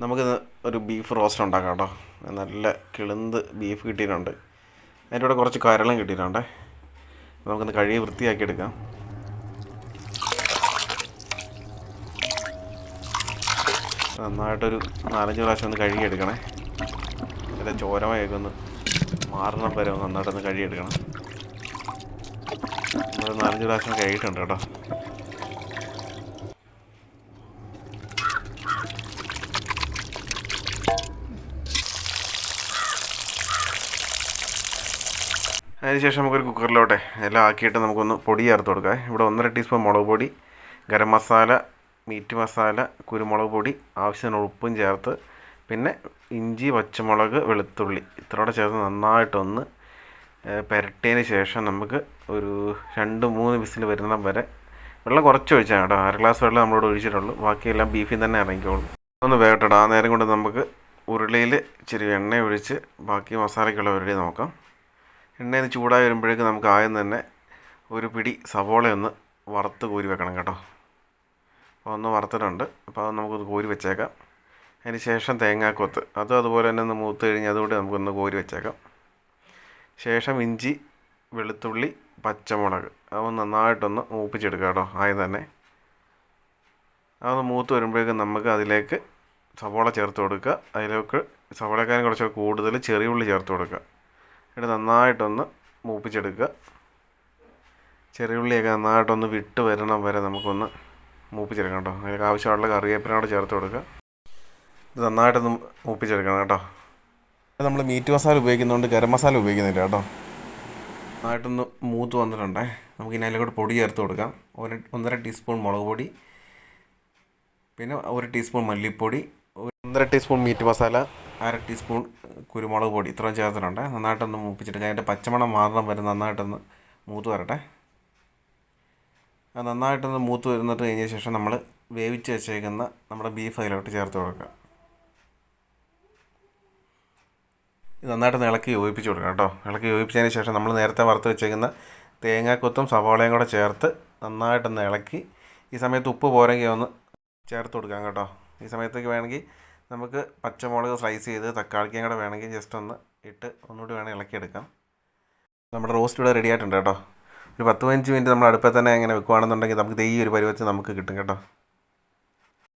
നമുക്കിത് ഒരു beef roast ഉണ്ടാക്കാം കേട്ടോ. നല്ല കിളുന്ത് ബീഫ് കിട്ടിയിട്ടുണ്ട്. അതിന്റെ കൂടെ കുറച്ച് കരളും കിട്ടിയിട്ടുണ്ട്. നമുക്കൊന്ന് കഴുകി വൃത്തിയാക്കി എടുക്കാം. നന്നായിട്ടൊരു നാലഞ്ച് പ്രാവശ്യം ഒന്ന് കഴുകിയെടുക്കണേ അതിന്റെ ചോരമയൊക്കെ ഒന്ന് മാറണം വരെ നന്നായിട്ടൊന്ന് കഴുകിയെടുക്കണം നമ്മൾ നാലഞ്ച് പ്രാവശ്യം കഴുകിയിട്ടുണ്ട് കേട്ടോ. അതിനുശേഷം നമുക്കൊരു കുക്കറിലോട്ടെ എല്ലാം ആക്കിയിട്ട് നമുക്കൊന്ന് പൊടി ചേർത്ത് കൊടുക്കാം. ഇവിടെ ഒന്നര ടീസ്പൂൺ മുളക് പൊടി ഗരം മസാല മീറ്റ് മസാല കുരുമുളക് പൊടി ആവശ്യത്തിന് ഉപ്പും ചേർത്ത് പിന്നെ ഇഞ്ചി പച്ചമുളക് വെളുത്തുള്ളി ഇത്രയോടെ ചേർത്ത് നന്നായിട്ടൊന്ന് പുരട്ടിയതിന് ശേഷം നമുക്ക് ഒരു രണ്ട് മൂന്ന് വിസിൽ വരുന്ന വരെ വെള്ളം കുറച്ച് ഒഴിച്ചാൽ കേട്ടോ. അര ഗ്ലാസ് വെള്ളം നമ്മളോട് ഒഴിച്ചിട്ടുള്ളൂ. ബാക്കിയെല്ലാം ബീഫിൽ തന്നെ ഇറങ്ങിക്കോളൂ. ഒന്ന് വേട്ടടാ ആ നേരം കൊണ്ട് നമുക്ക് ഉരുളിയിൽ ഇച്ചിരി എണ്ണ ഒഴിച്ച് ബാക്കി മസാലയ്ക്കുള്ള ഉരുളി നോക്കാം. എണ്ണയിൽ നിന്ന് ചൂടായി വരുമ്പോഴേക്ക് നമുക്ക് ആദ്യം തന്നെ ഒരു പിടി സവോള ഒന്ന് വറുത്ത് കോരി വെക്കണം കേട്ടോ. അപ്പോൾ ഒന്ന് വറുത്തിട്ടുണ്ട്. അപ്പോൾ അത് നമുക്കൊന്ന് കോരി വെച്ചേക്കാം. അതിന് ശേഷം തേങ്ങാക്കൊത്ത് അതും അതുപോലെ തന്നെ ഒന്ന് മൂത്ത് കഴിഞ്ഞ് അതുകൂടി നമുക്കൊന്ന് കോരി വെച്ചേക്കാം. ശേഷം ഇഞ്ചി വെളുത്തുള്ളി പച്ചമുളക്. അതൊന്ന് നന്നായിട്ടൊന്ന് മൂപ്പിച്ചെടുക്കുക കേട്ടോ ആദ്യം തന്നെ. അതൊന്ന് മൂത്ത് വരുമ്പോഴേക്കും നമുക്ക് അതിലേക്ക് സവോള ചേർത്ത് കൊടുക്കുക. അതിലേക്ക് സവോളക്കാരൻ കുറച്ച് കൂടുതൽ ചെറിയ ഉള്ളി ചേർത്ത് കൊടുക്കുക. എന്നിട്ട് നന്നായിട്ടൊന്ന് മൂപ്പിച്ചെടുക്കുക. ചെറിയ ഉള്ളിയൊക്കെ നന്നായിട്ടൊന്ന് വിട്ട് വരണം വരെ നമുക്കൊന്ന് മൂപ്പിച്ചെടുക്കണം കേട്ടോ. അതിലേക്ക് ആവശ്യമുള്ള കറിവേപ്പിനോട് ചേർത്ത് കൊടുക്കുക. ഇത് നന്നായിട്ടൊന്ന് മൂപ്പിച്ചെടുക്കണം കേട്ടോ. നമ്മൾ മീറ്റ് മസാല ഉപയോഗിക്കുന്നതുകൊണ്ട് ഗരം മസാല ഉപയോഗിക്കുന്നില്ല കേട്ടോ. നന്നായിട്ടൊന്ന് മൂത്ത് വന്നിട്ടുണ്ടേ. നമുക്ക് ഇനി അതിലേക്ക് പൊടി ചേർത്ത് കൊടുക്കാം. ഒരു ഒന്നര ടീസ്പൂൺ മുളക് പൊടി പിന്നെ ഒരു ടീസ്പൂൺ മല്ലിപ്പൊടി ഒന്നര ടീസ്പൂൺ മീറ്റ് മസാല അര ടീസ്പൂൺ കുരുമുളക് പൊടി ഇത്രയും ചേർത്തിട്ടുണ്ട്. നന്നായിട്ടൊന്ന് മൂപ്പിച്ചെടുക്കുക അതിന്റെ പച്ചമണം മാറണം വരെ നന്നായിട്ടൊന്ന് മൂത്ത് വരട്ടെ. അത് നന്നായിട്ടൊന്ന് മൂത്ത് വരുന്നിട്ട് കഴിഞ്ഞ ശേഷം നമ്മൾ വേവിച്ച് വെച്ചേക്കുന്ന നമ്മുടെ ബീഫ് അതിലോട്ട് ചേർത്ത് കൊടുക്കുക. ഇത് നന്നായിട്ടൊന്ന് ഇളക്കി യോജിപ്പിച്ച് കൊടുക്കുക കേട്ടോ. ഇളക്കി യോജിപ്പിച്ചതിന് ശേഷം നമ്മൾ നേരത്തെ വറുത്ത് വെച്ചേക്കുന്ന തേങ്ങാക്കൊത്തും സവാളയും കൂടെ ചേർത്ത് നന്നായിട്ടൊന്ന് ഇളക്കി ഈ സമയത്ത് ഉപ്പ് പോരെങ്കിൽ ഒന്ന് ചേർത്ത് കൊടുക്കാം കേട്ടോ. ഈ സമയത്തേക്ക് വേണമെങ്കിൽ നമുക്ക് പച്ചമുളക് സ്ലൈസ് ചെയ്ത് തക്കാളിക്കും കൂടെ വേണമെങ്കിൽ ജസ്റ്റ് ഒന്ന് ഇട്ട് ഒന്നുകൂടി വേണമെങ്കിൽ ഇളക്കിയെടുക്കാം. നമ്മുടെ റോസ്റ്റ് ഇവിടെ റെഡി ആയിട്ടുണ്ട് കേട്ടോ. ഒരു പത്ത് പതിനഞ്ച് മിനിറ്റ് നമ്മൾ അടുപ്പിൽ തന്നെ ഇങ്ങനെ വെക്കുകയാണെന്നുണ്ടെങ്കിൽ നമുക്ക് ഈ ഒരു പരുവത്തിൽ നമുക്ക് കിട്ടും കേട്ടോ.